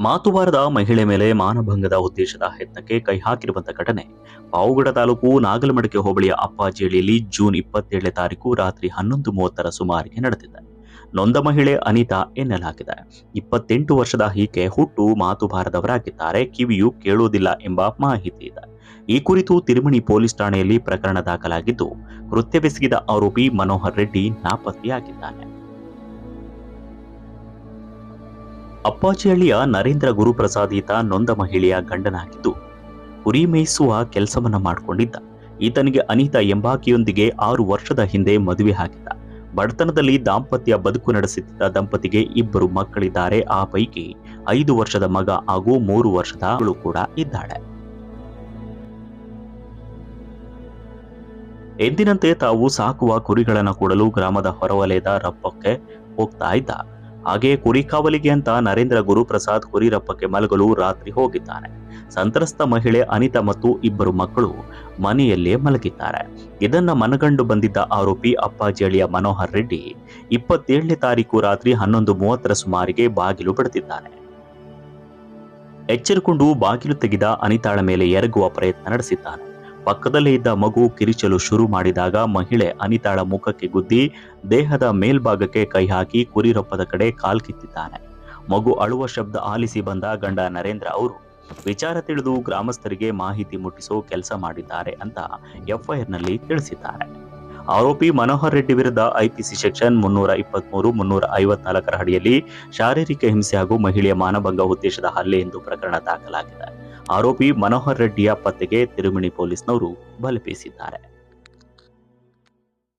ಮಾತುಬಾರದ ಮಹಿಳೆ ಮೇಲೆ ಮಾನಭಂಗದ ಉದ್ದೇಶದ ಯತ್ನಕ್ಕೆ ಕೈ ಹಾಕಿರುವಂತಹ ಘಟನೆ. ಪಾವುಗಡ ತಾಲೂಕು ನಾಗಲಮಡಿಕೆ ಹೋಬಳಿಯ ಅಪ್ಪಾಜಿಯಲ್ಲಿ ಜೂನ್ ಇಪ್ಪತ್ತೇಳನೇ ತಾರೀಕು ರಾತ್ರಿ ಹನ್ನೊಂದು ಮೂವತ್ತರ ಸುಮಾರಿಗೆ ನಡೆದಿದೆ. ನೊಂದ ಮಹಿಳೆ ಅನಿತಾ ಎನ್ನಲಾಗಿದೆ. ಇಪ್ಪತ್ತೆಂಟು ವರ್ಷದ ಈಕೆ ಹುಟ್ಟು ಮಾತುಭಾರದವರಾಗಿದ್ದಾರೆ ಕಿವಿಯು ಕೇಳುವುದಿಲ್ಲ ಎಂಬ ಮಾಹಿತಿ ಇದೆ. ಈ ಕುರಿತು ತಿರುಮಣಿ ಪೊಲೀಸ್ ಠಾಣೆಯಲ್ಲಿ ಪ್ರಕರಣ ದಾಖಲಾಗಿದ್ದು, ಕೃತ್ಯವೆಸಗಿದ ಆರೋಪಿ ಮನೋಹರ್ ರೆಡ್ಡಿ ನಾಪತ್ತೆಯಾಗಿದ್ದಾನೆ. ಅಪ್ಪಾಜಿಹಳ್ಳಿಯ ನರೇಂದ್ರ ಗುರುಪ್ರಸಾದ್ ನೊಂದ ಮಹಿಳೆಯ ಗಂಡನಾಗಿದ್ದು ಕುರಿ ಮೇಯಿಸುವ ಕೆಲಸವನ್ನ ಮಾಡಿಕೊಂಡಿದ್ದ. ಈತನಿಗೆ ಅನಿತಾ ಎಂಬಾಕೆಯೊಂದಿಗೆ ಆರು ವರ್ಷದ ಹಿಂದೆ ಮದುವೆ ಹಾಕಿದ್ದ ಬಡತನದಲ್ಲಿ ದಾಂಪತ್ಯ ಬದುಕು ನಡೆಸುತ್ತಿದ್ದ ದಂಪತಿಗೆ ಇಬ್ಬರು ಮಕ್ಕಳಿದ್ದಾರೆ. ಆ ಪೈಕಿ ಐದು ವರ್ಷದ ಮಗ ಹಾಗೂ ಮೂರು ವರ್ಷದ ಮಗಳು ಕೂಡ ಇದ್ದಾಳೆ. ಎಂದಿನಂತೆ ತಾವು ಸಾಕುವ ಕುರಿಗಳನ್ನು ಕೊಡಲು ಗ್ರಾಮದ ಹೊರವಲಯದ ರಪ್ಪಕ್ಕೆ ಹೋಗ್ತಾ ಇದ್ದ. ಹಾಗೆ ಕುರಿ ಕಾವಲಿಗೆ ಅಂತ ನರೇಂದ್ರ ಗುರುಪ್ರಸಾದ್ ಕುರಿರಪ್ಪಕ್ಕೆ ಮಲಗಲು ರಾತ್ರಿ ಹೋಗಿದ್ದಾನೆ ಸಂತ್ರಸ್ತ ಮಹಿಳೆ ಅನಿತಾ ಮತ್ತು ಇಬ್ಬರು ಮಕ್ಕಳು ಮನೆಯಲ್ಲೇ ಮಲಗಿದ್ದಾರೆ. ಇದನ್ನ ಮನಗಂಡು ಬಂದಿದ್ದ ಆರೋಪಿ ಅಪ್ಪಾಜಿಯಳಿಯ ಮನೋಹರ್ ರೆಡ್ಡಿ ಇಪ್ಪತ್ತೇಳನೇ ತಾರೀಕು ರಾತ್ರಿ ಹನ್ನೊಂದು ಮೂವತ್ತರ ಸುಮಾರಿಗೆ ಬಾಗಿಲು ಪಡೆದಿದ್ದಾನೆ ಎಚ್ಚರಿಕೊಂಡು ಬಾಗಿಲು ತೆಗೆದ ಅನಿತಾಳ ಮೇಲೆ ಎರಗುವ ಪ್ರಯತ್ನ ನಡೆಸಿದ್ದಾನೆ. ಪಕ್ಕದಲ್ಲೇ ಇದ್ದ ಮಗು ಕಿರಿಚಲು ಶುರು ಮಾಡಿದಾಗ ಮಹಿಳೆ ಅನಿತಾಳ ಮುಖಕ್ಕೆ ಗುದ್ದಿ ದೇಹದ ಮೇಲ್ಭಾಗಕ್ಕೆ ಕೈ ಹಾಕಿ ಕುರಿರೊಪ್ಪದ ಕಡೆ ಕಾಲ್ಕಿತ್ತಿದ್ದಾನೆ ಮಗು ಅಳುವ ಶಬ್ದ ಆಲಿಸಿ ಬಂದ ಗಂಡ ನರೇಂದ್ರ ಅವರು, ವಿಚಾರ ತಿಳಿದು ಗ್ರಾಮಸ್ಥರಿಗೆ ಮಾಹಿತಿ ಮುಟ್ಟಿಸೋ ಕೆಲಸ ಮಾಡಿದ್ದಾರೆ ಅಂತ ಎಫ್ಐಆರ್ನಲ್ಲಿ ತಿಳಿಸಿದ್ದಾರೆ. ಆರೋಪಿ ಮನೋಹರ್ ರೆಡ್ಡಿ ವಿರುದ್ಧ ಐಪಿಸಿ ಸೆಕ್ಷನ್ ಮುನ್ನೂರ ಇಪ್ಪತ್ಮೂರು, ಮುನ್ನೂರ ಐವತ್ನಾಲ್ಕರ ಅಡಿಯಲ್ಲಿ ಶಾರೀರಿಕ ಹಿಂಸೆ ಹಾಗೂ ಮಹಿಳೆಯ ಮಾನಭಂಗ ಉದ್ದೇಶದ ಹಲ್ಲೆ ಎಂದು ಪ್ರಕರಣ ದಾಖಲಾಗಿದೆ. ಆರೋಪಿ ಮನೋಹರ್ ರೆಡ್ಡಿಯ ಪತ್ತೆಗೆ ತಿರುಮಿಣಿ ಪೊಲೀಸ್ನವರು ಬಲೆ ಬೀಸಿದ್ದಾರೆ